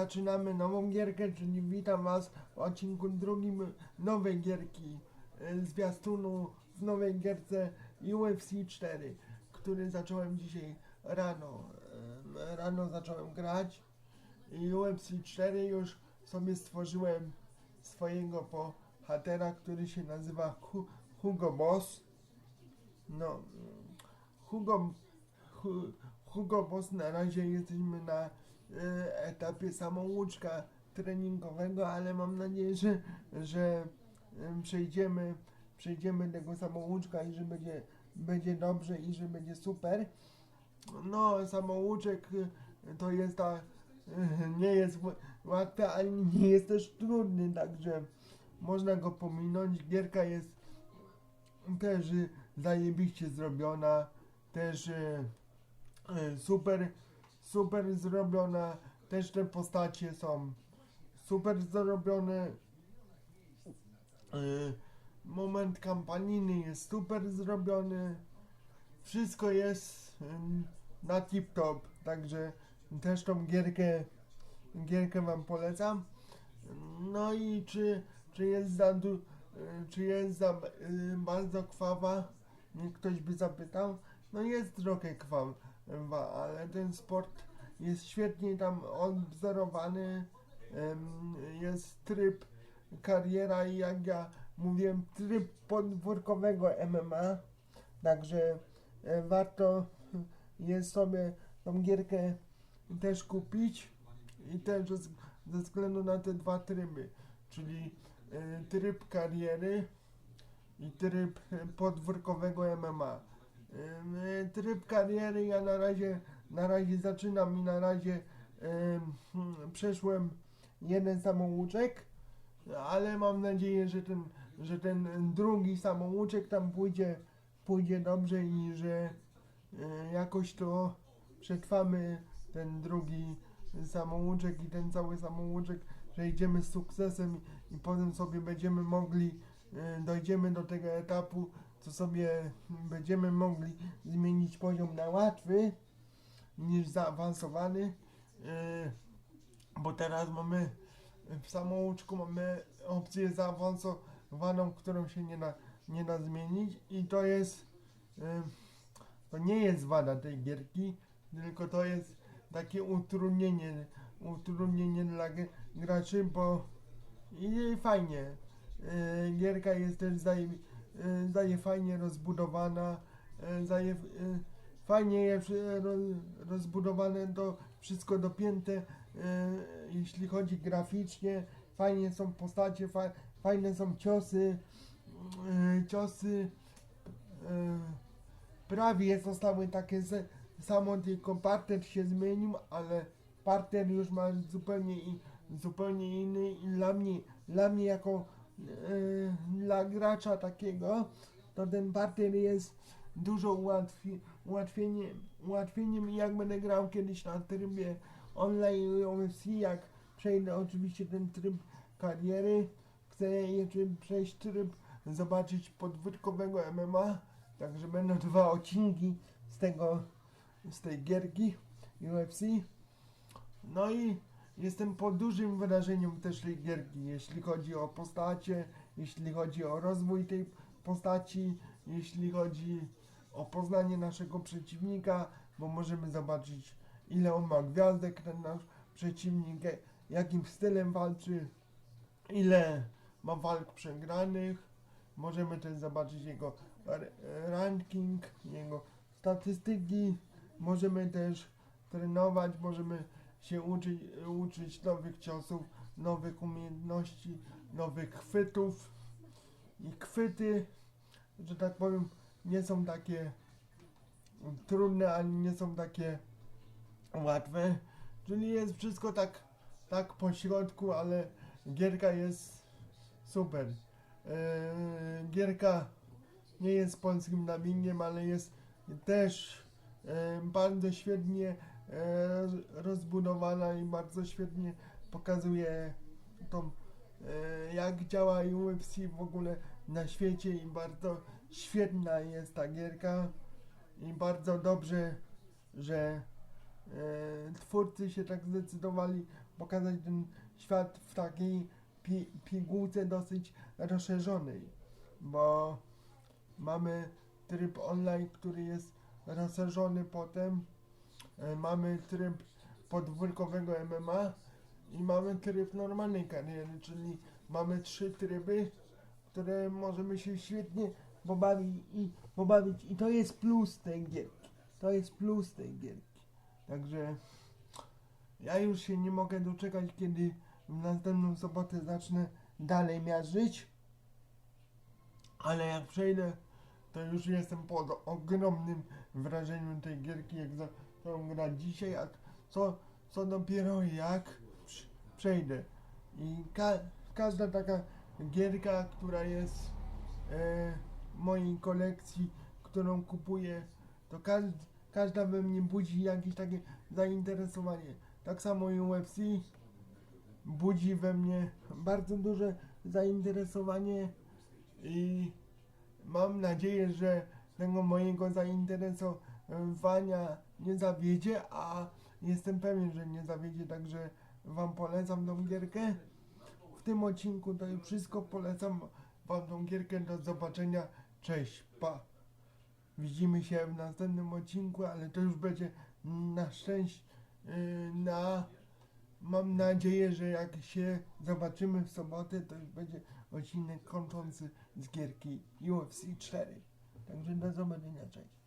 zaczynamy nową gierkę, czyli witam Was w odcinku drugim nowej gierki e, zwiastunu w nowej gierce UFC 4, który zacząłem dzisiaj rano. E, Rano zacząłem grać i UFC 4 już sobie stworzyłem swojego bohatera, który się nazywa Hu- Hugo Boss. No, Hugo, Hu- Hugo Boss na razie jesteśmy na etapie samouczka treningowego, ale mam nadzieję, że, że em, przejdziemy, przejdziemy tego samouczka i że będzie, będzie dobrze i że będzie super. No, samouczek y, to jest ta, y, nie jest łatwy, ale nie jest też trudny, także można go pominąć. Gierka jest też y, zajebiście zrobiona, też y, y, super, super zrobiona, też te postacie są super zrobione. Y, Moment kampanijny jest super zrobiony. Wszystko jest na tip top, także też tą gierkę, gierkę wam polecam. No i czy, czy jest za du, y, czy jest za y, bardzo? Niech ktoś by zapytał. No jest trochę krwawa, ale ten sport jest świetnie tam. Ym, Jest tryb kariera i jak ja mówiłem, tryb podwórkowego MMA. Także e, warto jest sobie tą gierkę też kupić i też ze, ze względu na te dwa tryby, czyli e, tryb kariery i tryb e, podwórkowego MMA. E, Tryb kariery ja na razie, na razie zaczynam i na razie hmm, przeszłem jeden samouczek, ale mam nadzieję, że ten, że ten drugi samouczek tam pójdzie, pójdzie dobrze i że e, jakoś to przetrwamy ten drugi samouczek i ten cały samouczek, że idziemy z sukcesem i potem sobie będziemy mogli, e, dojdziemy do tego etapu, co sobie będziemy mogli zmienić poziom na łatwy niż zaawansowany, e, bo teraz mamy w samouczku mamy opcję zaawansowaną, którą się nie da, nie da zmienić i to jest y, to nie jest wada tej gierki, tylko to jest takie utrudnienie, utrudnienie dla graczy, bo i fajnie. Y, gierka jest też zaje, y, zaje fajnie rozbudowana, y, zaje, y, fajnie rozbudowane to wszystko dopięte, jeśli chodzi graficznie, fajnie są postacie, fa, fajne są ciosy, ciosy prawie zostały takie samo, tylko parter się zmienił, ale parter już ma zupełnie, zupełnie inny i dla mnie, dla mnie jako dla gracza takiego, to ten parter jest dużo ułatwi, ułatwieniem, ułatwieniem jak będę grał kiedyś na trybie online UFC, jak przejdę oczywiście ten tryb kariery, chcę jeszcze przejść tryb, zobaczyć podwórkowego MMA, także będą dwa odcinki z tego, z tej gierki UFC. No i jestem pod dużym wrażeniem też tej gierki, jeśli chodzi o postacie, jeśli chodzi o rozwój tej postaci, jeśli chodzi o poznanie naszego przeciwnika, bo możemy zobaczyć ile on ma gwiazdek, ten nasz przeciwnik, jakim stylem walczy, ile ma walk przegranych. Możemy też zobaczyć jego ranking, jego statystyki. Możemy też trenować, możemy się uczyć, uczyć nowych ciosów, nowych umiejętności, nowych chwytów. I chwyty, że tak powiem, nie są takie trudne, ani nie są takie łatwe. Czyli jest wszystko tak, tak po środku, ale gierka jest super. Eee, gierka nie jest polskim dubbingiem, ale jest też e, bardzo świetnie rozbudowana i bardzo świetnie pokazuje tą, e, jak działa UFC w ogóle na świecie i bardzo świetna jest ta gierka i bardzo dobrze, że e, twórcy się tak zdecydowali pokazać ten świat w takiej pi, pigułce dosyć rozszerzonej, bo mamy tryb online, który jest rozszerzony potem, e, mamy tryb podwórkowego MMA i mamy tryb normalnej kariery, czyli mamy trzy tryby, które możemy się świetnie pobawić i, pobawić i to jest plus tej gierki. To jest plus tej gierki. Także ja już się nie mogę doczekać, kiedy w następną sobotę zacznę dalej miażdżyć. Ale jak przejdę, to już jestem pod ogromnym wrażeniem tej gierki, jak zacząłem grać dzisiaj, a co, co dopiero jak przejdę. I ka- każda taka gierka, która jest e, mojej kolekcji, którą kupuję, to każd, każda we mnie budzi jakieś takie zainteresowanie. Tak samo i UFC budzi we mnie bardzo duże zainteresowanie i mam nadzieję, że tego mojego zainteresowania nie zawiedzie, a jestem pewien, że nie zawiedzie, także Wam polecam tą gierkę. W tym odcinku to już wszystko, polecam Wam tą gierkę, do zobaczenia, cześć, pa. Widzimy się w następnym odcinku, ale to już będzie na szczęście, yy, na, mam nadzieję, że jak się zobaczymy w sobotę, to już będzie odcinek kończący z gierki UFC 4. Także do zobaczenia, cześć.